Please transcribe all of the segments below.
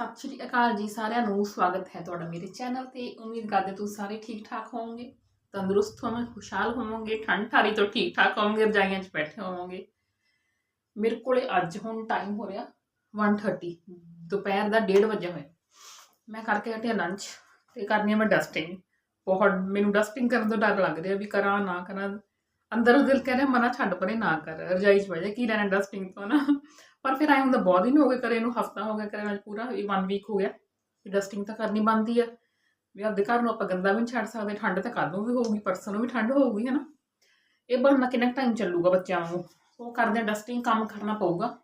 ਸਤਿ ਸ਼੍ਰੀ ਅਕਾਲ ਜੀ ਸਾਰਿਆਂ ਨੂੰ, ਸਵਾਗਤ ਹੈ ਤੁਹਾਡਾ ਮੇਰੇ ਚੈਨਲ ਤੇ। ਉਮੀਦ ਕਰਦੇ ਤੁਸੀਂ ਸਾਰੇ ਠੀਕ ਠਾਕ ਹੋਵੋਗੇ, ਤੰਦਰੁਸਤ ਹੋਵੋਗੇ, ਖੁਸ਼ਹਾਲ ਹੋਵੋਗੇ, ਠੰਡ ਠਾਰੀ ਤੋਂ ਠੀਕ ਠਾਕ ਹੋਵੋਗੇ, ਰਜਾਈਆਂ 'ਚ ਬੈਠੇ ਹੋਵੋਗੇ। ਮੇਰੇ ਕੋਲੇ ਅੱਜ ਹੁਣ ਟਾਈਮ ਹੋ ਰਿਹਾ 1:30 ਦੁਪਹਿਰ ਦਾ 1:30 ਵਜੇ ਹੋਇਆ। ਮੈਂ ਕਰਕੇ ਹਟਿਆ ਲੰਚ ਤੇ ਕਰਨੀ ਆ ਮੈਂ ਡਸਟਿੰਗ ਬਹੁਤ ਮੈਨੂੰ ਡਸਟਿੰਗ ਕਰਨ ਤੋਂ ਡਰ ਲੱਗ ਰਿਹਾ ਵੀ ਕਰਾਂ, ਨਾ ਕਰਾਂ। ਅੰਦਰ ਦਿਲ ਕਹਿ ਰਿਹਾ, ਮਨਾ ਛੱਡ ਪਰੇ ਨਾ ਕਰ। ਰਜਾਈ 'ਚ ਬਹਿ ਕੀ ਲੈਣਾ ਡਸਟਿੰਗ ਤੋਂ ਨਾ? ਪਰ ਫਿਰ ਆਏ ਹੁੰਦਾ, ਬਹੁਤ ਦਿਨ ਹੋ ਗਏ ਕਰੇ ਨੂੰ, ਹਫਤਾ ਹੋ ਗਿਆ ਕਰੇ ਅੱਜ ਪੂਰਾ 1 ਵੀਕ ਹੋ ਗਿਆ। ਡਸਟਿੰਗ ਤਾਂ ਕਰਨੀ ਬਣਦੀ ਆ। ਵੀ ਆਪਦੇ ਘਰ ਨੂੰ ਆਪਾਂ ਗੰਦਾ ਵੀ ਨਹੀਂ ਛੱਡ ਸਕਦੇ, ਠੰਡ ਤਾਂ ਕੱਲ ਨੂੰ ਵੀ ਹੋਊਗੀ, ਪਰਸੋਂ ਨੂੰ ਵੀ ਠੰਡ ਹੋਊਗੀ ਹੈ ਨਾ ਇਹ ਬਣਨਾ ਕਿੰਨਾ ਟਾਈਮ ਚੱਲੂਗਾ ਬੱਚਿਆਂ ਨੂੰ? ਉਹ ਕਰਦੇ ਡਸਟਿੰਗ ਕੰਮ ਕਰਨਾ ਪਊਗਾ।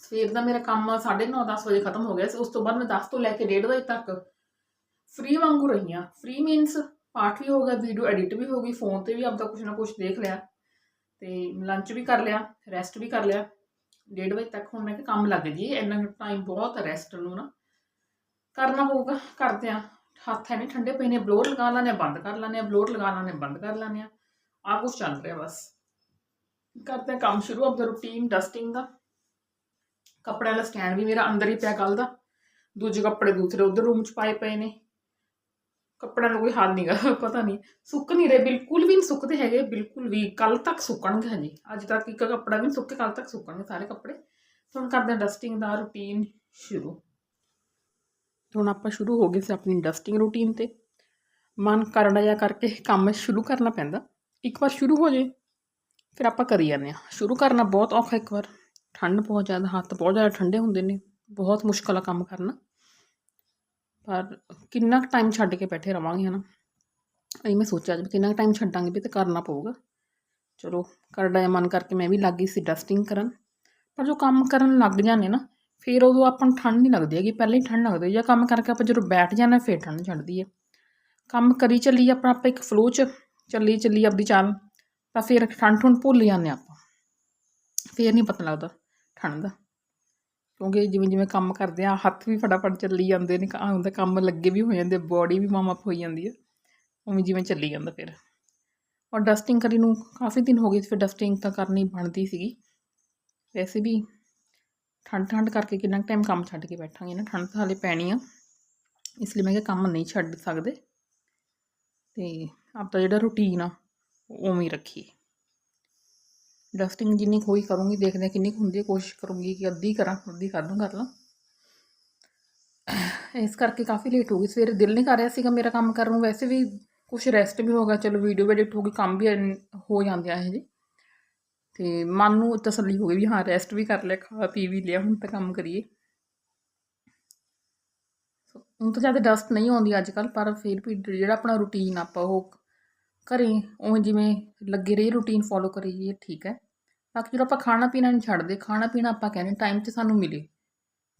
ਸਵੇਰ ਦਾ ਮੇਰਾ ਕੰਮ 9:30 10 ਵਜੇ ਖਤਮ ਹੋ ਗਿਆ ਸੀ, ਉਸ ਤੋਂ ਬਾਅਦ ਮੈਂ 10 ਤੋਂ ਲੈ ਕੇ 1:30 ਵਜੇ ਤੱਕ ਫ੍ਰੀ ਵਾਂਗੂ ਰਹੀ ਹਾਂ। ਫ੍ਰੀ ਮੀਨਸ ਪਾਠ ਵੀ ਹੋ ਗਿਆ ਵੀਡੀਓ ਐਡਿਟ ਵੀ ਹੋ ਗਈ ਫੋਨ ਤੇ ਵੀ ਆਪਦਾ ਕੁਝ ਨਾ ਕੁਝ ਦੇਖ ਲਿਆ। ਤੇ ਲੰਚ ਵੀ ਕਰ ਲਿਆ ਰੈਸਟ ਵੀ ਕਰ ਲਿਆ। 1:30 ਵਜੇ ਤੱਕ ਹੁਣ ਮੈਂ ਕਿ ਕੰਮ ਲੱਗ ਜੀ ਇੰਨਾ ਟਾਈਮ ਬਹੁਤ ਰੈਸਟ ਨੂੰ ਨਾ। ਕਰਨਾ ਪਊਗਾ ਕਰਦੇ ਆ ਹੱਥ ਹੈ ਨਹੀਂ ਠੰਡੇ ਪਏ ਨੇ ਬਲੋਰ ਲਗਾ ਲੈਣੇ ਆ, ਬੰਦ ਕਰ ਲੈਣੇ ਆ ਬਲੋਰ ਲਗਾ ਲੈਣੇ ਆ, ਬੰਦ ਕਰ ਲੈਣੇ ਆ ਆ ਕੁਝ ਚੱਲ ਰਿਹਾ ਬਸ। ਕਰਦੇ ਕੰਮ ਸ਼ੁਰੂ ਆਪਦਾ ਰੂਟੀਨ ਡਸਟਿੰਗ ਦਾ। ਕੱਪੜਿਆਂ ਦਾ ਸਟੈਂਡ ਵੀ ਮੇਰਾ ਅੰਦਰ ਹੀ ਪਿਆ ਕੱਲ ਦਾ। ਦੂਜੇ ਕੱਪੜੇ ਦੂਸਰੇ ਉਧਰ ਰੂਮ 'ਚ ਪਾਏ ਪਏ ਨੇ। ਕੱਪੜਿਆਂ ਦਾ ਕੋਈ ਹਾਲ ਨਹੀਂਗਾ ਪਤਾ ਨਹੀਂ ਸੁੱਕ ਨਹੀਂ ਰਹੇ, ਬਿਲਕੁਲ ਵੀ ਨਹੀਂ ਸੁੱਕਦੇ ਹੈਗੇ, ਬਿਲਕੁਲ ਵੀ। ਕੱਲ ਤੱਕ ਸੁੱਕਣਗੇ ਹਜੇ। ਅੱਜ ਤੱਕ ਇੱਕ ਕੱਪੜਾ ਵੀ ਨਹੀਂ ਸੁੱਕੇ ਕੱਲ ਤੱਕ ਸੁੱਕਣਗੇ ਸਾਰੇ ਕੱਪੜੇ। ਹੁਣ ਕਰਦੇ ਹਾਂ ਡਸਟਿੰਗ ਦਾ ਰੂਟੀਨ ਸ਼ੁਰੂ। ਹੁਣ ਆਪਾਂ ਸ਼ੁਰੂ ਹੋ ਗਏ ਸੀ ਆਪਣੀ ਡਸਟਿੰਗ ਰੂਟੀਨ ਤੇ। ਮਨ ਕਰਨਾ ਜਾਂ ਕਰਕੇ ਕੰਮ ਸ਼ੁਰੂ ਕਰਨਾ ਪੈਂਦਾ। ਇੱਕ ਵਾਰ ਸ਼ੁਰੂ ਹੋ ਜੇ, ਫਿਰ ਆਪਾਂ ਕਰੀ ਜਾਂਦੇ ਆ ਸ਼ੁਰੂ ਕਰਨਾ ਬਹੁਤ ਔਖਾ ਇੱਕ ਵਾਰ। ਠੰਡ ਬਹੁਤ ਜ਼ਿਆਦਾ, ਹੱਥ ਬਹੁਤ ਜ਼ਿਆਦਾ ਠੰਡੇ ਹੁੰਦੇ ਨੇ। ਬਹੁਤ ਮੁਸ਼ਕਲ ਆ ਕੰਮ ਕਰਨਾ। ਪਰ ਕਿੰਨਾ ਕੁ ਟਾਈਮ ਛੱਡ ਕੇ ਬੈਠੇ ਰਵਾਂਗੇ, ਹਨਾ? ਇਹ ਮੈਂ ਸੋਚਿਆ ਅੱਜ ਕਿੰਨਾ ਕੁ ਟਾਈਮ ਛੱਡਾਂਗੇ ਵੀ ਤੇ ਕਰਨਾ ਪਊਗਾ। ਚਲੋ ਕਰਦਾ ਹੈ ਮਨ ਕਰਕੇ ਮੈਂ ਵੀ ਲੱਗ ਗਈ ਸੀ ਡਸਟਿੰਗ ਕਰਨ। ਪਰ ਜੋ ਕੰਮ ਕਰਨ ਲੱਗ ਜਾਂਦੇ ਨਾ, ਫਿਰ ਉਦੋਂ ਆਪਾਂ ਨੂੰ ਠੰਡ ਨਹੀਂ ਲੱਗਦੀ ਹੈਗੀ, ਪਹਿਲਾਂ ਹੀ ਠੰਡ ਲੱਗਦੀ ਜਾਂ ਕੰਮ ਕਰਕੇ ਆਪਾਂ ਜਦੋਂ ਬੈਠ ਜਾਂਦੇ ਫਿਰ ਠੰਡ ਛੱਡਦੀ ਹੈ। ਕੰਮ ਕਰੀ ਚੱਲੀ ਆਪਣਾ ਆਪਾਂ ਇੱਕ ਫਲੋ 'ਚ ਚੱਲੀ ਚੱਲੀ ਆਪਦੀ ਚਾਲ, ਤਾਂ ਫਿਰ ਠੰਡ ਠੰਡ ਭੁੱਲ ਜਾਂਦੇ ਆਪਾਂ। ਫਿਰ ਨਹੀਂ ਪਤਾ ਲੱਗਦਾ ਠੰਡ ਦਾ। ਕਿਉਂਕਿ ਜਿਵੇਂ ਜਿਵੇਂ ਕੰਮ ਕਰਦੇ ਆ, ਹੱਥ ਵੀ ਫਟਾਫਟ ਚੱਲੀ ਜਾਂਦੇ ਨੇ ਹੁੰਦਾ, ਕੰਮ ਲੱਗੇ ਵੀ ਹੋ ਜਾਂਦੇ ਬੋਡੀ ਵੀ ਵਾਰਮ ਅਪ ਹੋਈ ਜਾਂਦੀ ਹੈ ਉਵੇਂ ਜਿਵੇਂ ਚੱਲੀ ਜਾਂਦਾ ਫਿਰ। ਔਰ ਡਸਟਿੰਗ ਕਰੀ ਨੂੰ ਕਾਫੀ ਦਿਨ ਹੋ ਗਏ ਫਿਰ ਡਸਟਿੰਗ ਤਾਂ ਕਰਨੀ ਬਣਦੀ ਸੀਗੀ। ਵੈਸੇ ਵੀ ਠੰਡ ਠੰਡ ਕਰਕੇ ਕਿੰਨਾ ਟਾਈਮ ਕੰਮ ਛੱਡ ਕੇ ਬੈਠਾਂਗੇ ਨਾ, ਠੰਡ ਤਾਂ ਹਾਲੇ ਪੈਣੀ ਆ। ਇਸ ਲਈ ਮੈਂ ਕਿਹਾ ਕੰਮ ਨਹੀਂ ਛੱਡ ਸਕਦੇ। ਤੇ ਆਪਦਾ ਜਿਹੜਾ ਰੂਟੀਨ ਆ, ਉਹ ਉਵੇਂ ਹੀ ਰੱਖੀਏ। ਡਸਟਿੰਗ ਜਿੰਨੀ ਕੁ ਹੋਈ ਕਰੂੰਗੀ, ਦੇਖਦੇ ਹਾਂ ਕਿੰਨੀ ਕੁ ਹੁੰਦੀ ਹੈ, ਕੋਸ਼ਿਸ਼ ਕਰੂੰਗੀ ਕਿ ਅੱਧੀ ਕਰਾਂ, ਅੱਧੀ ਕਰ ਦੂੰ ਕਰ ਲਾਂ। ਇਸ ਕਰਕੇ ਕਾਫੀ ਲੇਟ ਹੋ ਗਈ। ਸਵੇਰੇ ਦਿਲ ਨਹੀਂ ਕਰ ਰਿਹਾ ਸੀਗਾ ਮੇਰਾ ਕੰਮ ਕਰਨ ਨੂੰ। ਵੈਸੇ ਵੀ ਕੁਝ ਰੈਸਟ ਵੀ ਹੋ ਗਿਆ। ਚਲੋ ਵੀਡੀਓ ਐਡਿਟ ਹੋ ਗਈ, ਕੰਮ ਵੀ ਐਨ- ਹੋ ਜਾਂਦੇ ਆ ਇਹ ਜੀ ਤੇ ਮਨ ਨੂੰ ਤਸੱਲੀ ਹੋ ਗਈ ਵੀ ਹਾਂ ਰੈਸਟ ਵੀ ਕਰ ਲਿਆ, ਖਾ ਪੀ ਵੀ ਲਿਆ, ਹੁਣ ਤਾਂ ਕੰਮ ਕਰੀਏ। ਹੁਣ ਤਾਂ ਜ਼ਿਆਦਾ ਡਸਟ ਨਹੀਂ ਆਉਂਦੀ ਅੱਜ ਕੱਲ ਪਰ ਫਿਰ ਵੀ ਜਿਹੜਾ ਆਪਣਾ ਰੂਟੀਨ ਆਪਾਂ ਉਹ ਘਰੇ ਉਵੇਂ ਜਿਵੇਂ ਲੱਗੇ ਰਹੀ ਰੂਟੀਨ ਫੋਲੋ ਕਰੀਏ ਠੀਕ ਹੈ। ਬਾਕੀ ਜਦੋਂ ਆਪਾਂ ਖਾਣਾ ਪੀਣਾ ਨਹੀਂ ਛੱਡਦੇ, ਖਾਣਾ ਪੀਣਾ ਆਪਾਂ ਕਹਿੰਦੇ ਟਾਈਮ 'ਤੇ ਸਾਨੂੰ ਮਿਲੇ।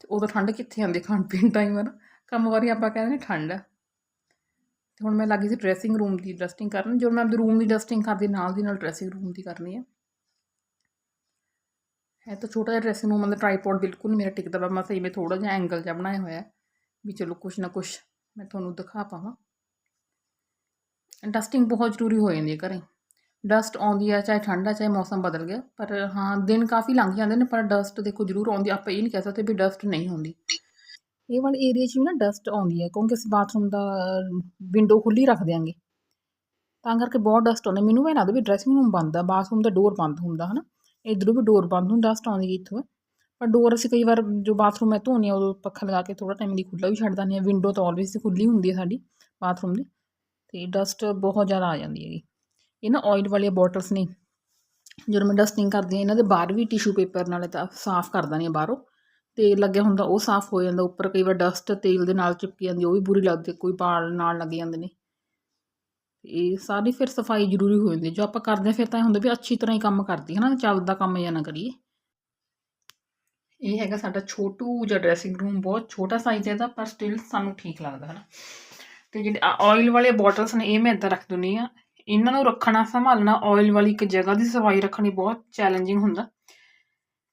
ਤੇ ਉਦੋਂ ਠੰਡ ਕਿੱਥੇ ਆਉਂਦੀ ਖਾਣ ਪੀਣ ਟਾਈਮ ਹੈ ਨਾ। ਕੰਮ ਵਾਰੀ ਆਪਾਂ ਕਹਿੰਦੇ ਨੇ ਠੰਡ ਆ ਤੇ ਹੁਣ ਮੈਂ ਲੱਗੀ ਸੀ ਡਰੈਸਿੰਗ ਰੂਮ ਦੀ ਡਸਟਿੰਗ ਕਰਨ, ਜਦੋਂ ਮੈਂ ਆਪਣੇ ਰੂਮ ਦੀ ਡਸਟਿੰਗ ਕਰਦੀ, ਨਾਲ ਦੀ ਨਾਲ ਡਰੈਸਿੰਗ ਰੂਮ ਦੀ ਕਰਨੀ ਹੈ। ਹੈ ਤਾਂ ਛੋਟਾ ਜਿਹਾ ਡਰੈਸਿੰਗ ਰੂਮ ਮਤਲਬ ਟ੍ਰਾਈਪੋਡ ਬਿਲਕੁਲ ਨਹੀਂ ਮੇਰਾ ਟਿਕਦਾ ਵਾ ਮੈਂ ਸਹੀ ਮੈਂ ਥੋੜਾ ਜਿਹਾ ਐਂਗਲ ਜਿਹਾ ਬਣਾਇਆ ਹੋਇਆ ਵੀ ਚਲੋ ਕੁਛ ਨਾ ਕੁਛ ਮੈਂ ਤੁਹਾਨੂੰ ਦਿਖਾ ਪਾਵਾਂ। ਡਸਟਿੰਗ ਬਹੁਤ ਜ਼ਰੂਰੀ ਹੋ ਜਾਂਦੀ ਹੈ ਘਰੇ। ਡਸਟ ਆਉਂਦੀ ਹੈ, ਚਾਹੇ ਠੰਡ ਹੈ, ਚਾਹੇ ਮੌਸਮ ਬਦਲ ਗਿਆ, ਪਰ ਹਾਂ, ਦਿਨ ਕਾਫੀ ਲੰਘ ਜਾਂਦੇ ਨੇ, ਪਰ ਡਸਟ ਦੇਖੋ ਜ਼ਰੂਰ ਆਉਂਦੀ ਹੈ। ਆਪਾਂ ਇਹ ਨਹੀਂ ਕਹਿ ਸਕਦੇ ਵੀ ਡਸਟ ਨਹੀਂ ਹੁੰਦੀ। ਇਹ ਵਾਲੇ ਏਰੀਆ 'ਚ ਵੀ ਨਾ ਡਸਟ ਆਉਂਦੀ ਹੈ, ਕਿਉਂਕਿ ਅਸੀਂ ਬਾਥਰੂਮ ਦਾ ਵਿੰਡੋ ਖੁੱਲੀ ਰੱਖ ਦਿਆਂਗੇ। ਤਾਂ ਕਰਕੇ ਬਹੁਤ ਡਸਟ ਆਉਂਦੀ। ਮੈਨੂੰ ਇਹ ਲੱਗਦਾ ਵੀ ਡਰੈਸਿੰਗ ਰੂਮ ਬੰਦ ਆ ਬਾਥਰੂਮ ਦਾ ਡੋਰ ਬੰਦ ਹੁੰਦਾ, ਹਨਾ? ਇਧਰੋਂ ਵੀ ਡੋਰ ਬੰਦ ਹੁੰਦਾ ਡਸਟ ਆਉਂਦੀ ਇੱਥੋਂ। ਪਰ ਡੋਰ ਅਸੀਂ ਕਈ ਵਾਰ ਜੋ ਬਾਥਰੂਮ ਹੈ ਧੋਨੇ ਆ ਉਦੋਂ ਪੱਖਾ ਲਗਾ ਕੇ ਥੋੜਾ ਟਾਈਮ ਲਈ ਖੁੱਲਾ ਵੀ ਛੱਡ ਦਿੰਦੇ ਆ ਵਿੰਡੋ ਤਾਂ ਆਲਵੇਸ ਖੁੱਲੀ ਹੁੰਦੀ ਹੈ ਸਾਡੀ ਬਾਥਰੂਮ ਦੀ। ਤੇ ਡਸਟ ਬਹੁਤ ਜ਼ਿਆਦਾ ਆ ਜਾਂਦੀ ਹੈਗੀ। ਇਹ ਨਾ ਆਇਲ ਵਾਲੀਆਂ ਬੋਟਲਸ ਨੇ। ਜਦੋਂ ਮੈਂ ਡਸਟਿੰਗ ਕਰਦੀ ਹਾਂ, ਇਹਨਾਂ ਦੇ ਬਾਹਰ ਵੀ ਟਿਸ਼ੂ ਪੇਪਰ ਨਾਲ ਤਾਂ ਸਾਫ਼ ਕਰ ਦਿੰਦੀ ਹਾਂ ਬਾਹਰੋਂ। ਤੇਲ ਲੱਗਿਆ ਹੁੰਦਾ ਉਹ ਸਾਫ਼ ਹੋ ਜਾਂਦਾ, ਉੱਪਰ ਕਈ ਵਾਰ ਡਸਟ ਤੇਲ ਦੇ ਨਾਲ ਚਿਪਕੀ ਜਾਂਦੀ, ਉਹ ਵੀ ਬੁਰੀ ਲੱਗਦੀ ਕੋਈ ਬਾਲ ਨਾਲ ਲੱਗ ਜਾਂਦੇ ਨੇ। ਇਹ ਸਾਰੀ ਫਿਰ ਸਫ਼ਾਈ ਜ਼ਰੂਰੀ ਹੋ ਜਾਂਦੀ ਜੋ ਆਪਾਂ ਕਰਦੇ ਹਾਂ, ਫਿਰ ਤਾਂ ਇਹ ਹੁੰਦਾ ਵੀ ਅੱਛੀ ਤਰ੍ਹਾਂ ਹੀ ਕੰਮ ਕਰਦੀ ਹੈ ਨਾ, ਚੱਲਦਾ ਕੰਮ ਜਾਂ ਨਾ ਕਰੀਏ। ਇਹ ਹੈਗਾ ਸਾਡਾ ਛੋਟੂ ਜਿਹਾ ਡਰੈਸਿੰਗ ਰੂਮ ਬਹੁਤ ਛੋਟਾ ਸਾਈਜ਼ ਹੈ ਇਹਦਾ, ਪਰ ਸਟਿਲ ਸਾਨੂੰ ਠੀਕ ਲੱਗਦਾ ਹੈ ਨਾ। ਤੇ ਜਿਹੜੇ ਆਇਲ ਵਾਲੇ ਬੋਟਲਸ ਨੇ, ਇਹ ਮੈਂ ਇੱਦਾਂ ਰੱਖ ਦਿੰਦੀ ਆ ਇਹਨਾਂ ਨੂੰ ਰੱਖਣਾ, ਸੰਭਾਲਣਾ ਆਇਲ ਵਾਲੀ ਇੱਕ ਜਗ੍ਹਾ ਦੀ ਸਫ਼ਾਈ ਰੱਖਣੀ ਬਹੁਤ ਚੈਲੰਜਿੰਗ ਹੁੰਦਾ।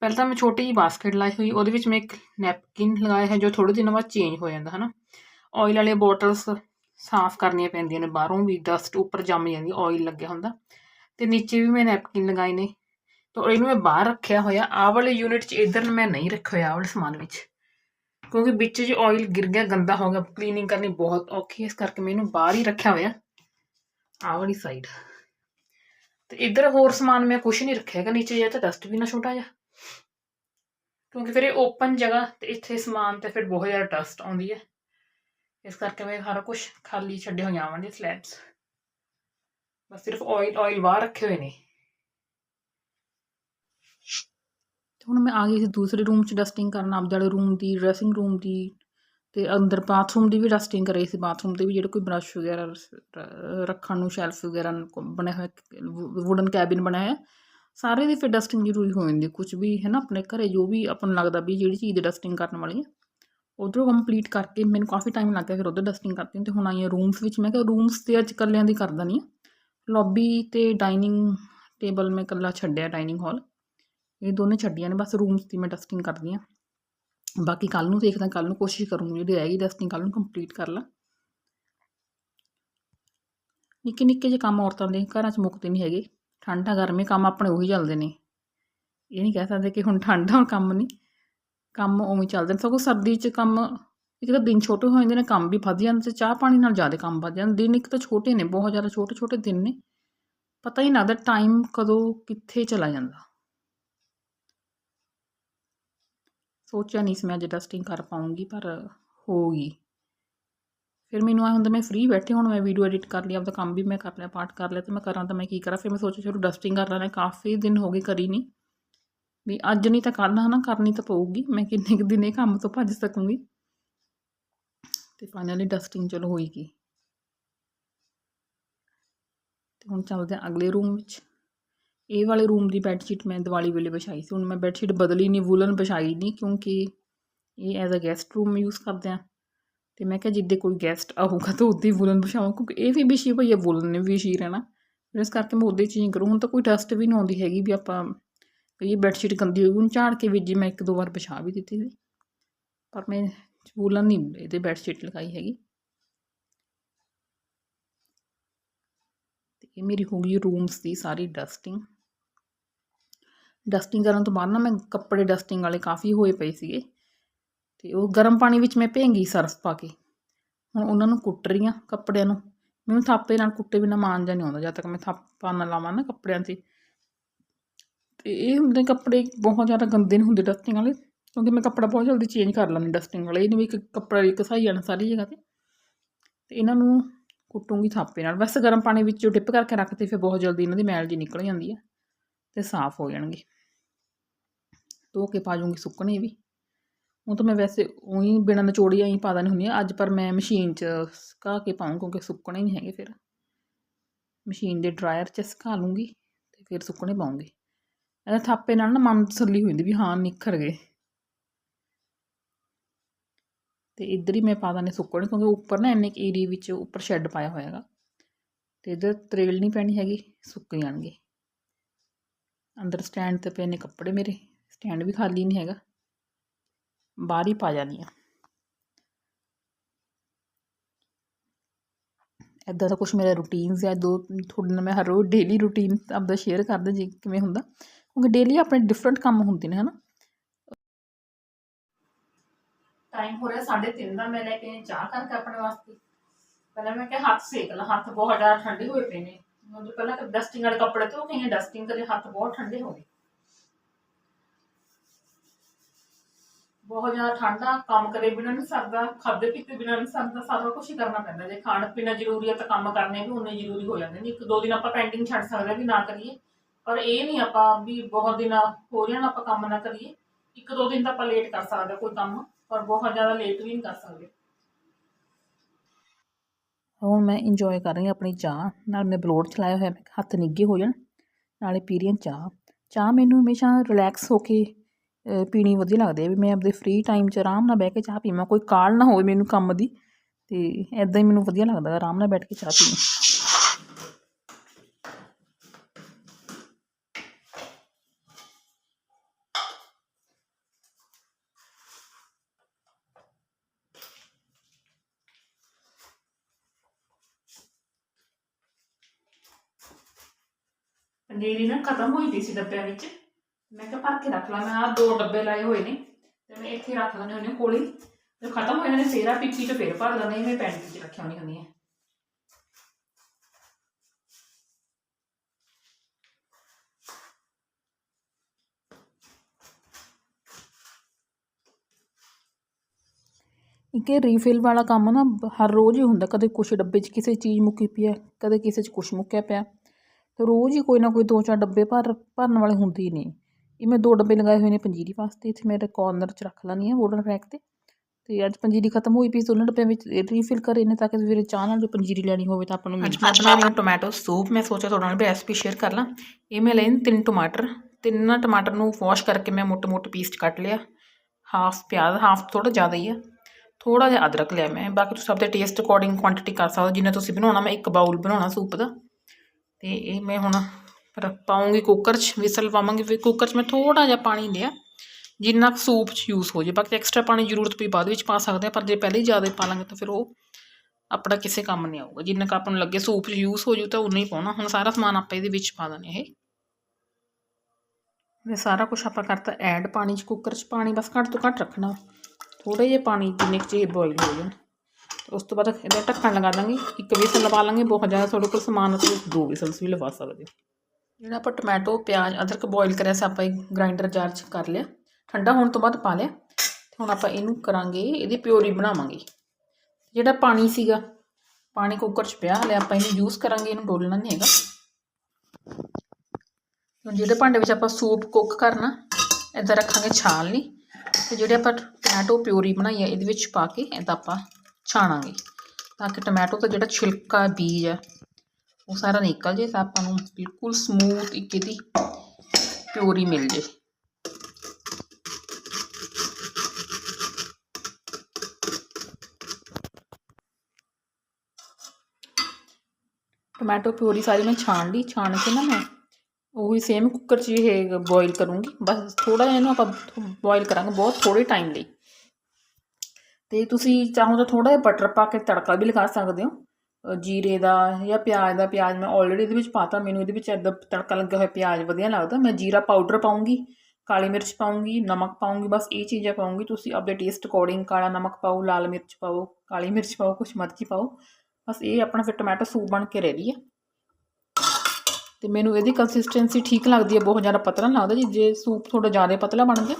ਪਹਿਲਾਂ ਤਾਂ ਮੈਂ ਛੋਟੀ ਜਿਹੀ ਬਾਸਕਟ ਲਾਈ ਹੋਈ, ਉਹਦੇ ਵਿੱਚ ਮੈਂ ਇੱਕ ਨੈਪਕਿਨ ਲਗਾਇਆ ਹੈ, ਜੋ ਥੋੜੇ ਦਿਨਾਂ ਬਾਅਦ ਚੇਂਜ ਹੋ ਜਾਂਦਾ ਹੈ ਨਾ ਆਇਲ ਵਾਲੇ ਬੋਟਲਸ ਸਾਫ਼ ਕਰਨੀਆਂ ਪੈਂਦੀਆਂ ਨੇ, ਬਾਹਰੋਂ ਵੀ ਡਸਟ ਉੱਪਰ ਜੰਮ ਜਾਂਦੀ ਆਇਲ ਲੱਗਿਆ ਹੁੰਦਾ। ਤੇ ਨੀਚੇ ਵੀ ਮੈਂ ਨੈਪਕਿਨ ਲਗਾਏ ਨੇ। ਤਾਂ ਇਹਨੂੰ ਮੈਂ ਬਾਹਰ ਰੱਖਿਆ ਹੋਇਆ, ਆਹ ਵਾਲੇ ਯੂਨਿਟ 'ਚ ਇਧਰ ਮੈਂ ਨਹੀਂ ਰੱਖਿਆ, ਆਹ ਵਾਲੇ ਸਮਾਨ ਵਿੱਚ। ਕਿਉਂਕਿ ਵਿੱਚ ਜੇ ਆਇਲ ਗਿਰ ਗਿਆ, ਗੰਦਾ ਹੋ ਗਿਆ ਕਲੀਨਿੰਗ ਕਰਨੀ ਬਹੁਤ ਔਖੀ ਹੈ, ਇਸ ਕਰਕੇ ਮੈਂ ਇਹਨੂੰ ਬਾਹਰ ਹੀ ਰੱਖਿਆ ਹੋਇਆ। ਆਹ ਵਾਲੀ ਸਾਈਡ ਤੇ ਇੱਧਰ ਹੋਰ ਸਮਾਨ ਮੈਂ ਕੁਝ ਨਹੀਂ ਰੱਖਿਆ ਹੈਗਾ, ਨੀਚੇ ਜਿਹਾ ਤਾਂ ਡਸਟਬਿਨ ਆ ਛੋਟਾ ਜਿਹਾ। ਕਿਉਂਕਿ ਫਿਰ ਇਹ ਓਪਨ ਜਗ੍ਹਾ ਤੇ ਇੱਥੇ ਸਮਾਨ ਤੇ ਫਿਰ ਬਹੁਤ ਜ਼ਿਆਦਾ ਡਸਟ ਆਉਂਦੀ ਹੈ। ਇਸ ਕਰਕੇ ਮੈਂ ਸਾਰਾ ਕੁਝ ਖਾਲੀ ਛੱਡੇ ਹੋਈਆਂ ਆਵਾਂ ਨੇ ਸਲੈਬਸ ਬਸ ਸਿਰਫ ਆਇਲ ਆਇਲ ਬਾਹਰ ਰੱਖੇ ਹੋਏ ਨੇ। ਤੇ ਹੁਣ ਮੈਂ ਆ ਗਈ ਸੀ ਦੂਸਰੇ ਰੂਮ 'ਚ ਡਸਟਿੰਗ ਕਰਨ ਆਪ ਵਾਲੇ ਰੂਮ ਦੀ ਡਰੈਸਿੰਗ ਰੂਮ ਦੀ ਤੇ ਅੰਦਰ ਬਾਥਰੂਮ ਦੀ ਵੀ ਡਸਟਿੰਗ ਕਰੀ ਸੀ ਬਾਥਰੂਮ ਦੇ ਵੀ ਜਿਹੜੇ ਕੋਈ ਬਰਸ਼ ਵਗੈਰਾ ਰੱਖਣ ਨੂੰ ਸ਼ੈਲਫ ਵਗੈਰਾ ਬਣਿਆ ਹੋਇਆ ਵੁਡਨ ਕੈਬਿਨ ਬਣਾਇਆ ਹੋਇਆ ਸਾਰੇ ਦੀ ਫਿਰ ਡਸਟਿੰਗ ਜ਼ਰੂਰੀ ਹੋ ਜਾਂਦੀ ਕੁਝ ਵੀ ਹੈ ਨਾ ਆਪਣੇ ਘਰੇ ਜੋ ਵੀ ਆਪਾਂ ਨੂੰ ਲੱਗਦਾ ਵੀ ਜਿਹੜੀ ਚੀਜ਼ ਦੀ ਡਸਟਿੰਗ ਕਰਨ ਵਾਲੀ ਹੈ ਉਧਰੋਂ ਕੰਪਲੀਟ ਕਰਕੇ ਮੈਨੂੰ ਕਾਫੀ ਟਾਈਮ ਲੱਗ ਗਿਆ ਫਿਰ ਉਧਰ ਡਸਟਿੰਗ ਕਰਤੀ ਹਾਂ ਤੇ ਹੁਣ ਆਈ ਹਾਂ ਰੂਮਸ ਵਿੱਚ, ਮੈਂ ਕਿਹਾ ਰੂਮਸ ਤੇ ਅੱਜ ਕੱਲਿਆਂ ਦੀ ਕਰਦਾ ਨਹੀਂ ਲੌਬੀ ਤੇ ਡਾਈਨਿੰਗ ਟੇਬਲ ਮੈਂ ਇਕੱਲਾ ਛੱਡਿਆ ਡਾਈਨਿੰਗ ਹਾਲ ਇਹ ਦੋਨੇ ਛੱਡੀਆਂ ਨੇ, ਬਸ ਰੂਮਸ ਦੀ ਮੈਂ ਡਸਟਿੰਗ ਕਰਦੀ ਹਾਂ। ਬਾਕੀ ਕੱਲ ਨੂੰ ਦੇਖਦਾ ਕੱਲ ਨੂੰ ਕੋਸ਼ਿਸ਼ ਕਰੂੰਗੀ ਜਿਹੜੀ ਰਹਿ ਗਈ ਡਸਟਿੰਗ ਕੱਲ ਨੂੰ ਕੰਪਲੀਟ ਕਰ ਲਾਂ। ਨਿੱਕੇ ਨਿੱਕੇ ਜਿਹੇ ਕੰਮ ਔਰਤਾਂ ਦੇ, ਘਰਾਂ 'ਚ ਮੁੱਕਦੇ ਨਹੀਂ ਹੈਗੇ। ਠੰਡਾ ਗਰਮੀ, ਕੰਮ ਆਪਣੇ ਉਹੀ ਚੱਲਦੇ ਨੇ। ਇਹ ਨਹੀਂ ਕਹਿ ਸਕਦੇ ਕਿ ਹੁਣ ਠੰਡਾ ਹੁਣ ਕੰਮ ਨਹੀਂ। ਕੰਮ ਉਵੇਂ ਚੱਲਦੇ ਨੇ, ਸਗੋਂ ਸਰਦੀ 'ਚ ਕੰਮ, ਇੱਕ ਤਾਂ ਦਿਨ ਛੋਟੇ ਹੋ ਜਾਂਦੇ ਨੇ, ਕੰਮ ਵੀ ਵੱਧ ਜਾਂਦੇ ਤੇ ਚਾਹ ਪਾਣੀ ਨਾਲ ਜ਼ਿਆਦਾ ਕੰਮ ਵੱਧ ਜਾਂਦੇ ਦਿਨ ਇੱਕ ਤਾਂ ਛੋਟੇ ਨੇ, ਬਹੁਤ ਜ਼ਿਆਦਾ ਛੋਟੇ ਛੋਟੇ ਦਿਨ ਨੇ। ਪਤਾ ਹੀ ਨਹੀਂ ਲੱਗਦਾ ਟਾਈਮ ਕਦੋਂ ਕਿੱਥੇ ਚਲਾ ਜਾਂਦਾ। ਸੋਚਿਆ ਨਹੀਂ ਸੀ ਮੈਂ ਅੱਜ ਡਸਟਿੰਗ ਕਰ ਪਾਉਂਗੀ ਪਰ ਹੋ ਗਈ। ਫਿਰ ਮੈਨੂੰ ਆ ਹੁੰਦਾ ਮੈਂ ਫ੍ਰੀ ਬੈਠੇ, ਹੁਣ ਮੈਂ ਵੀਡੀਓ ਐਡਿਟ ਕਰ ਲਈ, ਆਪਦਾ ਕੰਮ ਵੀ ਮੈਂ ਕਰ ਲਿਆ, ਪਾਠ ਕਰ ਲਿਆ, ਤੇ ਮੈਂ ਕਰਾਂ ਤਾਂ ਮੈਂ ਕੀ ਕਰਾਂ? ਫਿਰ ਮੈਂ ਸੋਚਿਆ ਚਲੋ ਡਸਟਿੰਗ ਕਰ ਲੈਣਾ ਕਾਫੀ ਦਿਨ ਹੋ ਗਏ ਕਰੀ ਨਹੀਂ। ਵੀ ਅੱਜ ਨਹੀਂ ਤਾਂ ਕੱਲ੍ਹ, ਹਨਾ, ਕਰਨੀ ਤਾਂ ਪਊਗੀ, ਮੈਂ ਕਿੰਨੇ ਕੁ ਦਿਨ ਇਹ ਕੰਮ ਤੋਂ ਭੱਜ ਸਕੂੰਗੀ। ਤੇ ਫਾਈਨਲੀ ਡਸਟਿੰਗ ਚਲੋ ਹੋਏਗੀ ਤੇ ਹੁਣ ਚੱਲਦੇ ਹਾਂ ਅਗਲੇ ਰੂਮ ਵਿੱਚ। ਇਹ ਵਾਲੇ ਰੂਮ ਦੀ ਬੈੱਡਸ਼ੀਟ ਮੈਂ ਦੀਵਾਲੀ ਵੇਲੇ ਵਿਛਾਈ ਸੀ, ਹੁਣ ਮੈਂ ਬੈੱਡਸ਼ੀਟ ਬਦਲੀ ਨਹੀਂ ਵੂਲਨ ਵਿਛਾਈ ਨਹੀਂ ਕਿਉਂਕਿ ਇਹ as a guest room use ਕਰਦੇ ਆ। ਤੇ ਮੈਂ ਕਿਹਾ ਜਿੱਦੇ ਕੋਈ ਗੈਸਟ ਆਊਗਾ ਤਾਂ ਉੱਦੀ ਵੂਲਨ ਵਿਛਾਵਾਂ, ਕਿਉਂਕਿ ਇਹ ਵੀ ਵਿਛੀ ਪਈ ਹੈ ਵੂਲਨ ਨੇ ਵੀ ਵਿਛੀ ਰਹਿਣਾ। ਫਿਰ ਇਸ ਕਰਕੇ ਮੈਂ ਉਹਦੇ ਚੇਂਜ ਕਰੂੰ, ਹੁਣ ਤਾਂ ਕੋਈ ਡਸਟ ਵੀ ਨਹੀਂ ਆਉਂਦੀ ਹੈਗੀ ਵੀ ਆਪਾਂ ਕਈ ਬੈੱਡਸ਼ੀਟ ਗੰਦੀ ਹੋਈ ਉਹਨੂੰ ਝਾੜ ਕੇ ਵੀ ਜੀ ਮੈਂ ਇੱਕ ਦੋ ਵਾਰ ਵਿਛਾ ਵੀ ਦਿੱਤੀ ਸੀ। ਪਰ ਮੈਂ ਵੂਲਨ ਨਹੀਂ ਇਹਦੇ ਬੈੱਡਸ਼ੀਟ ਲਗਾਈ ਹੈਗੀ। ਤੇ ਇਹ ਮੇਰੀ ਹੋ ਗਈ ਰੂਮਸ ਦੀ ਸਾਰੀ ਡਸਟਿੰਗ ਡਸਟਿੰਗ ਕਰਨ ਤੋਂ ਬਾਅਦ ਨਾ ਮੈਂ ਕੱਪੜੇ ਡਸਟਿੰਗ ਵਾਲੇ ਕਾਫੀ ਹੋਏ ਪਏ ਸੀਗੇ। ਤੇ ਉਹ ਗਰਮ ਪਾਣੀ ਵਿੱਚ ਮੈਂ ਭੇਂਗੀ ਸਰਫ ਪਾ ਕੇ, ਹੁਣ ਉਹਨਾਂ ਨੂੰ ਕੁੱਟ ਰਹੀ ਹਾਂ ਕੱਪੜਿਆਂ ਨੂੰ। ਮੈਨੂੰ ਥਾਪੇ ਨਾਲ ਕੁੱਟੇ ਬਿਨਾ ਮਾਂਜਾ ਨਹੀਂ ਆਉਂਦਾ ਜਦ ਤੱਕ ਮੈਂ ਥਾਪਾ ਨਾ ਲਾਵਾਂ ਨਾ ਕੱਪੜਿਆਂ 'ਤੇ। ਤੇ ਇਹ ਹੁੰਦੇ ਕੱਪੜੇ ਬਹੁਤ ਜ਼ਿਆਦਾ ਗੰਦੇ ਨਹੀਂ ਹੁੰਦੇ ਡਸਟਿੰਗ ਵਾਲੇ, ਕਿਉਂਕਿ ਮੈਂ ਕੱਪੜਾ ਬਹੁਤ ਜਲਦੀ ਚੇਂਜ ਕਰ ਲੈਂਦੀ ਡਸਟਿੰਗ ਵਾਲੇ। ਇਹ ਨਹੀਂ ਵੀ ਇੱਕ ਕੱਪੜਾ ਇੱਕ ਸਹੀ ਜਾਣਾ ਸਾਰੀ ਜਗ੍ਹਾ 'ਤੇ। ਤੇ ਇਹਨਾਂ ਨੂੰ ਕੁੱਟੂੰਗੀ ਥਾਪੇ ਨਾਲ। ਬਸ ਗਰਮ ਪਾਣੀ ਵਿੱਚ ਡਿਪ ਕਰਕੇ ਰੱਖਦੇ, ਫਿਰ ਬਹੁਤ ਜਲਦੀ ਇਹਨਾਂ ਦੀ ਮੈਲ ਜੀ ਨਿਕਲ ਜਾਂਦੀ ਹੈ ਤੇ ਸਾਫ਼ ਹੋ ਜਾਣਗੇ। ਧੋ ਕੇ ਪਾ ਜੂੰਗੀ ਸੁੱਕਣੇ ਵੀ। ਉਹ ਤਾਂ ਮੈਂ ਵੈਸੇ ਉਹੀ ਬਿਨਾਂ ਨਿਚੋੜੀਆਂ ਹੀ ਪਾ ਦੇਣੀ ਹੁੰਦੀ ਆ ਅੱਜ ਪਰ ਮੈਂ ਮਸ਼ੀਨ 'ਚ ਸੁਕਾ ਕੇ ਪਾਉਂ ਕਿਉਂਕਿ ਸੁੱਕਣੇ ਨਹੀਂ ਹੈਗੇ ਫਿਰ। ਮਸ਼ੀਨ ਦੇ ਡਰਾਇਰ 'ਚ ਸੁਕਾ ਲੂੰਗੀ ਤੇ ਫਿਰ ਸੁੱਕਣੇ ਪਾਉਂਗੀ ਇਹਦਾ ਥਾਪੇ ਨਾਲ ਨਾ ਮਨ ਤਸੱਲੀ ਹੋ ਜਾਂਦੀ ਵੀ ਹਾਂ ਨਿਖਰ ਗਏ। ਤੇ ਇੱਧਰ ਹੀ ਮੈਂ ਪਾ ਦਾਨੇ ਸੁੱਕਣੇ ਕਿਉਂਕਿ ਉੱਪਰ ਨਾ ਇੰਨੇ ਏਰੀਏ ਵਿੱਚ ਉੱਪਰ ਸ਼ੈੱਡ ਪਾਇਆ ਹੋਇਆ ਹੈਗਾ। ਤੇ ਇੱਧਰ ਤਰੇਲ ਨਹੀਂ ਪੈਣੀ ਹੈਗੀ, ਸੁੱਕ ਜਾਣਗੇ। ਅੰਦਰ ਸਟੈਂਡ ਤੇ ਪਏ ਨੇ ਕੱਪੜੇ ਮੇਰੇ। ਸਟੈਂਡ ਵੀ ਖਾਲੀ ਨਹੀਂ ਹੈਗਾ। ਬਾਹਰ ਹੀ ਪਾ ਜਾਨੀ ਆ ਇੱਦਾਂ ਦਾ ਕੁਝ ਮੇਰਾ ਰੂਟੀਨਸ ਹੈ ਦੋ, ਤੁਹਾਡੇ ਨਾਲ ਮੈਂ ਹਰ ਰੋਜ਼ ਡੇਲੀ ਰੂਟੀਨ ਆਪਦਾ ਸ਼ੇਅਰ ਕਰਦਾ ਜੀ ਕਿਵੇਂ ਹੁੰਦਾ। ਕਿਉਂਕਿ ਡੇਲੀ ਆਪਣੇ ਡਿਫਰੈਂਟ ਕੰਮ ਹੁੰਦੇ ਨੇ, ਹਨਾ। ਟਾਈਮ ਹੋ ਰਿਹਾ 3:30 ਦਾ, ਮੈਂ ਲੈ ਕੇ ਚਾਹ ਕਰਕੇ ਆਪਣੇ ਵਾਸਤੇ। ਪਹਿਲਾਂ ਮੈਂ ਕਿਹਾ ਹੱਥ ਸੇਕ ਲਾ, ਹੱਥ ਬਹੁਤ ਜ਼ਿਆਦਾ ਠੰਡੇ ਹੋਏ ਪਏ ਨੇ। ਮੈਨੂੰ ਪਹਿਲਾਂ ਡਸਟਿੰਗ ਵਾਲੇ ਕੱਪੜੇ ਧੋ ਕੇ ਡਸਟਿੰਗ ਕਰੇ ਹੱਥ ਬਹੁਤ ਠੰਡੇ ਹੋ ਗਏ। ਬਹੁਤ ਜ਼ਿਆਦਾ ਠੰਡਾ ਕੰਮ ਕਰੇ ਬਿਨਾਂ ਨਹੀਂ ਸਰਦਾ ਖਾਦੇ ਪੀਤੇ ਬਿਨਾਂ ਨਹੀਂ ਸਰਦਾ, ਸਾਰਾ ਕੁਝ ਹੀ ਕਰਨਾ ਪੈਂਦਾ ਜੇ ਖਾਣ ਪੀਣਾ ਜ਼ਰੂਰੀ ਹੈ ਤਾਂ ਕੰਮ ਕਰਨੇ ਵੀ ਉਨੇ ਜ਼ਰੂਰੀ ਹੋ ਜਾਂਦੇ ਨੇ। ਇੱਕ ਦੋ ਦਿਨ ਆਪਾਂ ਪੈਂਡਿੰਗ ਛੱਡ ਸਕਦੇ ਵੀ ਨਾ ਕਰੀਏ, ਪਰ ਇਹ ਨਹੀਂ ਆਪਾਂ ਵੀ ਬਹੁਤ ਦਿਨ ਹੋ ਜਾਣ ਆਪਾਂ ਕੰਮ ਨਾ ਕਰੀਏ, ਇੱਕ ਦੋ ਦਿਨ ਤਾਂ ਆਪਾਂ ਲੇਟ ਕਰ ਸਕਦੇ ਕੋਈ ਕੰਮ, ਪਰ ਬਹੁਤ ਜ਼ਿਆਦਾ ਲੇਟ ਵੀ ਨਹੀਂ ਕਰ ਸਕਦੇ। ਹੁਣ ਮੈਂ ਇੰਜੋਏ ਕਰ ਰਹੀ ਹਾਂ ਆਪਣੀ ਚਾਹ, ਨਾਲ ਮੈਂ ਬਲੋਡ ਚਲਾਇਆ ਹੋਇਆ ਹੱਥ ਨਿੱਗੇ ਹੋ ਜਾਣ, ਨਾਲੇ ਪੀ ਰਹੀ ਹਾਂ ਚਾਹ। ਚਾਹ ਮੈਨੂੰ ਹਮੇਸ਼ਾ ਰਿਲੈਕਸ ਹੋ ਕੇ ਪੀਣੀ ਵਧੀਆ ਲੱਗਦੀ ਹੈ ਵੀ ਮੈਂ ਆਪਣੇ ਫ੍ਰੀ ਟਾਈਮ 'ਚ ਆਰਾਮ ਨਾਲ ਬਹਿ ਕੇ ਚਾਹ ਪੀਵਾਂ ਕੋਈ ਕਾਲ ਨਾ ਹੋਵੇ ਮੈਨੂੰ ਕੰਮ ਦੀ ਤੇ ਐਦਾਂ ਹੀ ਮੈਨੂੰ ਵਧੀਆ ਲੱਗਦਾ ਆਰਾਮ ਨਾਲ ਬੈਠ ਕੇ ਚਾਹ ਪੀਵਾਂ ਪੰਜੀਰੀ ਨਾ ਖਤਮ ਹੋਈ ਪਈ ਸੀ ਡੱਬਿਆਂ ਵਿੱਚ ਮੈਂ ਕਿਹਾ ਭਰ ਕੇ ਰੱਖ ਲਾਂ, ਮੈਂ ਆਹ ਦੋ ਡੱਬੇ ਲਾਏ ਹੋਏ ਨੇ, ਤੇ ਮੈਂ ਇੱਥੇ ਰੱਖ ਲੈਣੇ ਹੁੰਦੇ ਕੋਲੇ। ਜੇ ਖਤਮ ਹੋ ਜਾਂਦੇ ਫੇਰ ਆ ਪਿੱਪੀ ਚ ਫੇਰ ਭਰ ਲੈਣੇ ਮੈਂ ਪੈਂਟ ਚ ਰੱਖਿਆ ਨਹੀਂ ਹੁੰਦੀਆਂ ਇੱਕ ਇਹ ਰੀਫਿਲ ਵਾਲਾ ਕੰਮ ਨਾ, ਹਰ ਰੋਜ਼ ਹੀ ਹੁੰਦਾ, ਕਦੇ ਕੁਛ ਡੱਬੇ 'ਚ ਕਿਸੇ ਚੀਜ਼ ਮੁੱਕੀ ਪਈ ਹੈ, ਕਦੇ ਕਿਸੇ 'ਚ ਕੁਛ ਮੁੱਕਿਆ ਪਿਆ। ਤੇ ਰੋਜ਼ ਹੀ ਕੋਈ ਨਾ ਕੋਈ ਦੋ ਚਾਰ ਡੱਬੇ ਭਰ, ਭਰਨ ਵਾਲੇ ਹੁੰਦੇ ਹੀ ਨੇ ਇਹ ਮੈਂ ਦੋ ਡੱਬੇ ਲਗਾਏ ਹੋਏ ਨੇ ਪੰਜੀਰੀ ਵਾਸਤੇ ਇੱਥੇ ਮੇਰੇ ਕਾਰਨਰ 'ਚ ਰੱਖ ਲੈਂਦੀ ਹਾਂ ਵੁਡਨ ਰੈਕ 'ਤੇ। ਤੇ ਅੱਜ ਪੰਜੀਰੀ ਖਤਮ ਹੋਈ ਪਈ ਉਹਨਾਂ ਡੱਬਿਆਂ ਵਿੱਚ ਰੀਫਿਲ ਕਰੇ ਨੇ ਤਾਂ ਕਿ ਸਵੇਰੇ ਚਾਹ ਨਾਲ ਜੋ ਪੰਜੀਰੀ ਲੈਣੀ ਹੋਵੇ ਤਾਂ ਆਪਾਂ ਨੂੰ ਮਿਲ ਅੱਜ ਹਾਂ ਟੋਮੈਟੋ ਸੂਪ ਮੈਂ ਸੋਚਿਆ ਤੁਹਾਡੇ ਨਾਲ ਵੀ ਰੈਸਪੀ ਸ਼ੇਅਰ ਕਰ ਲਾਂ। ਇਹ ਮੈਂ ਨੇ ਤਿੰਨ ਟਮਾਟਰ ਤਿੰਨ ਟਮਾਟਰ ਨੂੰ ਵਾਸ਼ ਕਰਕੇ ਮੈਂ ਮੋਟੇ ਮੋਟੇ ਪੀਸ ਕੱਟ ਲਿਆ। ਹਾਫ ਪਿਆਜ਼ ਹਾਫ ਥੋੜਾ ਜ਼ਿਆਦਾ ਹੀ ਆ। ਥੋੜਾ ਜਿਹਾ ਅਦਰਕ ਲਿਆ ਮੈਂ ਬਾਕੀ ਤੁਸੀਂ ਆਪਣੇ ਟੇਸਟ ਅਕੋਰਡਿੰਗ ਕੁਆਂਟੀਟੀ ਕਰ ਸਕਦੇ ਜਿੰਨਾ ਤੁਸੀਂ ਬਣਾਉਣਾ ਮੈਂ ਇੱਕ ਬਾਉਲ ਬਣਾਉਣਾ ਸੂਪ ਦਾ। ਤੇ ਇਹ ਮੈਂ ਹੁਣ ਪਰ ਪਾਉਂਗੀ ਕੁੱਕਰ 'ਚ, ਵਿਸਲ ਪਾਵਾਂਗੀ, ਫਿਰ ਕੁੱਕਰ 'ਚ ਮੈਂ ਥੋੜਾ ਜਿਹਾ ਪਾਣੀ ਲਿਆ। ਜਿੰਨਾ ਕੁ ਸੂਪ 'ਚ ਯੂਜ਼ ਹੋ ਜੇ, ਬਾਕੀ ਐਕਸਟਰਾ ਪਾਣੀ ਜ਼ਰੂਰਤ ਪਈ ਬਾਅਦ ਵਿੱਚ ਪਾ ਸਕਦੇ ਆ ਪਰ ਜੇ ਪਹਿਲੇ ਹੀ ਜ਼ਿਆਦਾ ਪਾ ਲਾਂਗੇ ਤਾਂ ਫਿਰ ਉਹ ਆਪਣਾ ਕਿਸੇ ਕੰਮ ਨਹੀਂ ਆਊਗਾ। ਜਿੰਨਾ ਕੁ ਆਪਾਂ ਨੂੰ ਲੱਗੇ ਸੂਪ 'ਚ ਯੂਜ਼ ਹੋ ਜੂ ਤਾਂ ਉਨਾ ਹੀ ਪਾਉਣਾ। ਹੁਣ ਸਾਰਾ ਸਮਾਨ ਆਪਾਂ ਇਹਦੇ ਵਿੱਚ ਪਾ ਦੇਣਾ ਇਹ। ਇਹ ਸਾਰਾ ਕੁਝ ਆਪਾਂ ਕਰਤਾ ਐਡ ਪਾਣੀ 'ਚ, ਕੁੱਕਰ 'ਚ ਪਾਣੀ, ਬਸ ਘੱਟ ਤੋਂ ਘੱਟ ਰੱਖਣਾ। ਥੋੜੇ ਜਿਹੇ ਪਾਣੀ ਜਿੰਨੇ ਕੁ ਚਿਰ ਬੋਇਲ ਹੋ ਜਾਣ। ਉਸ ਤੋਂ ਬਾਅਦ ਇਹਦਾ ਢੱਕਣ ਲਗਾ ਦਾਂਗੇ। ਇੱਕ ਵਿਸਲ ਲਵਾ ਲਾਂਗੇ, ਬਹੁਤ ਜ਼ਿਆਦਾ ਤੁਹਾਡੇ ਕੋਲ ਸਮਾਨ ਹੈ ਤੁਸੀਂ ਦੋ ਵਿਸਲਸ ਵੀ ਲਵਾ ਸਕਦੇ ਹੋ। ਜਿਹੜਾ ਆਪਾਂ ਟੋਮੈਟੋ, ਪਿਆਜ਼, ਅਦਰਕ ਬੋਇਲ ਕਰਿਆ ਸੀ, ਆਪਾਂ ਗ੍ਰਾਈਂਡਰ ਜਾਰ 'ਚ ਕਰ ਲਿਆ। ਠੰਡਾ ਹੋਣ ਤੋਂ ਬਾਅਦ ਪਾ ਲਿਆ। ਤੇ ਹੁਣ ਆਪਾਂ ਇਹਨੂੰ ਕਰਾਂਗੇ, ਇਹਦੀ ਪਿਓਰੀ ਬਣਾਵਾਂਗੇ। ਜਿਹੜਾ ਪਾਣੀ ਸੀਗਾ, ਪਾਣੀ ਕੁੱਕਰ 'ਚ ਪਿਆ, ਹਲੇ ਆਪਾਂ ਇਹਨੂੰ ਯੂਜ਼ ਕਰਾਂਗੇ, ਇਹਨੂੰ ਡੋਲਣਾ ਨਹੀਂ ਹੈਗਾ। ਹੁਣ ਜਿਹੜੇ ਭਾਂਡੇ ਵਿੱਚ ਆਪਾਂ ਸੂਪ ਕੁੱਕ ਕਰਨਾ ਇੱਦਾਂ ਰੱਖਾਂਗੇ ਛਾਲ ਛਾਲਣੀ ਤੇ ਜਿਹੜੇ ਆਪਾਂ ਟੋਮੈਟੋ ਪਿਓਰੀ ਬਣਾਈ ਹੈ ਇਹਦੇ ਵਿੱਚ ਪਾ ਕੇ ਇੱਦਾਂ ਆਪਾਂ ਛਾਣਾਂਗੇ। ਤਾਂ ਕਿ ਟੋਮੈਟੋ ਦਾ ਜਿਹੜਾ ਛਿਲਕਾ ਬੀਜ ਹੈ ਉਹ ਸਾਰਾ ਨਿਕਲ ਜੇ ਤਾਂ ਆਪਾਂ ਨੂੰ ਬਿਲਕੁਲ ਸਮੂਥ ਇੱਕ ਇਹਦੀ ਪਿਓਰੀ ਮਿਲ ਜੇ ਟੋਮੈਟੋ ਪਿਓਰੀ ਸਾਰੀ ਮੈਂ ਛਾਣ ਲਈ ਛਾਣ ਕੇ ਨਾ ਮੈਂ ਉਹੀ ਸੇਮ ਕੁੱਕਰ 'ਚ ਇਹ ਬੋਇਲ ਕਰੂੰਗੀ ਬਸ ਥੋੜਾ ਜਿਹਾ ਇਹਨੂੰ ਆਪਾਂ ਬੋਇਲ ਕਰਾਂਗੇ ਬਹੁਤ ਥੋੜੇ ਟਾਈਮ ਲਈ ਤੇ ਤੁਸੀਂ ਚਾਹੋ ਤਾਂ ਥੋੜਾ ਜਿਹਾ ਬਟਰ ਪਾ ਕੇ ਤੜਕਾ ਵੀ ਲਗਾ ਸਕਦੇ ਹੋ ਅ, ਜੀਰੇ ਦਾ ਜਾਂ ਪਿਆਜ਼ ਦਾ ਪਿਆਜ਼ ਮੈਂ ਆਲਰੇਡੀ ਇਹਦੇ ਵਿੱਚ ਪਾਤਾ, ਮੈਨੂੰ ਇਹਦੇ ਵਿੱਚ ਇੱਦਾਂ ਤੜਕਾ ਲੱਗਿਆ ਹੋਇਆ ਪਿਆਜ਼ ਵਧੀਆ ਲੱਗਦਾ। ਮੈਂ ਜੀਰਾ ਪਾਊਡਰ ਪਾਉਂਗੀ ਕਾਲੀ ਮਿਰਚ ਪਾਉਂਗੀ ਨਮਕ ਪਾਉਂਗੀ ਬਸ ਇਹ ਚੀਜ਼ਾਂ ਪਾਉਂਗੀ ਤੁਸੀਂ ਆਪਣੇ ਟੇਸਟ ਅਕੋਰਡਿੰਗ ਕਾਲਾ ਨਮਕ ਪਾਓ, ਲਾਲ ਮਿਰਚ ਪਾਓ, ਕਾਲੀ ਮਿਰਚ ਪਾਓ, ਕੁਛ ਮਰਜ਼ੀ ਪਾਓ। ਬਸ ਇਹ ਆਪਣਾ ਫਿਰ ਟੋਮੈਟੋ ਸੂਪ ਬਣ ਕੇ ਰੈਡੀ ਹੈ ਤੇ ਮੈਨੂੰ ਇਹਦੀ ਕੰਸਿਸਟੈਂਸੀ ਠੀਕ ਲੱਗਦੀ ਹੈ ਬਹੁਤ ਜ਼ਿਆਦਾ ਪਤਲਾ ਨਹੀਂ ਲੱਗਦਾ ਜੀ। ਜੇ ਸੂਪ ਥੋੜਾ ਜ਼ਿਆਦਾ ਪਤਲਾ ਬਣ ਗਿਆ,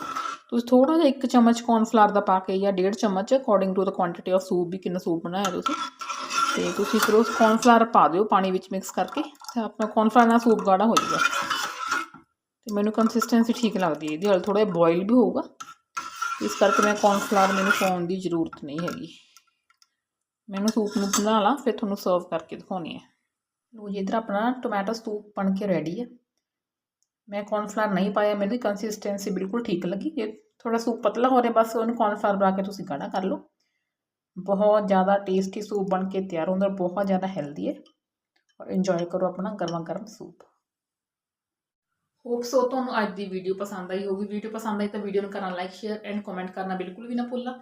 ਤੁਸੀਂ ਥੋੜਾ ਜਿਹਾ ਇੱਕ ਚਮਚ ਕੌਰਨਫਲਾਰ ਦਾ ਪਾ ਕੇ ਜਾਂ ਡੇਢ ਚਮਚ ਅਕੋਰਡਿੰਗ ਟੂ ਦਾ ਕੁਆਂਟੀਟੀ ਆਫ ਸੂਪ ਵੀ ਕਿੰਨਾ ਸੂਪ ਬਣਾਇਆ ਤੁਸੀਂ। ਤੇ ਤੁਸੀਂ ਫਿਰ ਉਸ ਕੌਰਨਫਲਾਰ ਪਾ ਦਿਓ ਪਾਣੀ ਵਿੱਚ ਮਿਕਸ ਕਰਕੇ ਤੇ ਆਪਣਾ ਕੌਰਨਫਲਾਰ ਨਾਲ ਸੂਪ ਗਾੜਾ ਹੋ ਜਾਊਗਾ। ਤੇ ਮੈਨੂੰ ਕੰਸਿਸਟੈਂਸੀ ਠੀਕ ਲੱਗਦੀ ਹੈ। ਇਹਦੀ ਹਾਲ ਥੋੜਾ ਜਿਹਾ ਬੋਇਲ ਵੀ ਹੋਊਗਾ। ਇਸ ਕਰਕੇ ਮੈਂ ਕੌਰਨਫਲਾਰ ਮੈਨੂੰ ਪਾਉਣ ਦੀ ਜ਼ਰੂਰਤ ਨਹੀਂ ਹੈਗੀ। ਮੈਨੂੰ ਸੂਪ ਨੂੰ ਬਣਾ ਲਾ, ਫਿਰ ਤੁਹਾਨੂੰ ਸਰਵ ਕਰਕੇ ਦਿਖਾਉਣੀ ਹੈ। ਲੋ ਜੀ, ਇੱਧਰ ਆਪਣਾ ਟੋਮੈਟੋ ਸੂਪ ਬਣ ਕੇ ਰੈਡੀ ਹੈ। ਮੈਂ ਕੌਰਨਫਲਾਰ ਨਹੀਂ ਪਾਇਆ, ਮੇਰੀ ਕੰਸਿਸਟੈਂਸੀ ਬਿਲਕੁਲ ਠੀਕ ਲੱਗੀ। ਜੇ ਥੋੜਾ ਸੂਪ ਪਤਲਾ ਹੋ ਰਿਹਾ, ਬਸ ਉਹਨੂੰ ਕੌਰਨਫਲਾਰ ਬਣਾ ਕੇ ਤੁਸੀਂ ਗਾੜਾ ਕਰ ਲਓ। ਬਹੁਤ ਜ਼ਿਆਦਾ ਟੇਸਟੀ ਸੂਪ ਬਣ ਕੇ ਤਿਆਰ ਹੁੰਦਾ ਬਹੁਤ ਜ਼ਿਆਦਾ ਹੈਲਦੀ ਹੈ। ਔਰ ਇੰਜੋਏ ਕਰੋ ਆਪਣਾ ਗਰਮਾ ਗਰਮ ਸੂਪ ਹੋਪ ਸੋ ਤੁਹਾਨੂੰ ਅੱਜ ਦੀ ਵੀਡੀਓ ਪਸੰਦ ਆਈ ਹੋਗੀ ਵੀਡੀਓ ਪਸੰਦ ਆਈ ਤਾਂ ਵੀਡੀਓ ਨੂੰ ਕਰਨਾ ਲਾਈਕ ਸ਼ੇਅਰ ਐਂਡ ਕਮੈਂਟ ਕਰਨਾ ਬਿਲਕੁਲ ਵੀ ਨਾ ਭੁੱਲਣਾ।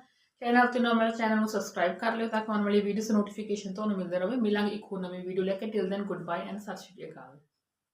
ਚੈਨਲ ਤੇ ਨਾ ਮੇਰੇ ਚੈਨਲ ਨੂੰ ਸਬਸਕ੍ਰਾਈਬ ਕਰ ਲਿਓ ਤਾਂ ਕਿ ਆਉਣ ਵਾਲੀ ਵੀਡੀਓਸ ਨੋਟੀਫਿਕੇਸ਼ਨ ਤੁਹਾਨੂੰ ਮਿਲਦੇ ਰਹੇ। ਮਿਲਾਂਗੇ ਇੱਕ ਹੋਰ ਨਵੀਂ ਵੀਡੀਓ ਲੈ ਕੇ। Till then good bye and ਸਤਿ ਸ਼੍ਰੀ ਅਕਾਲ।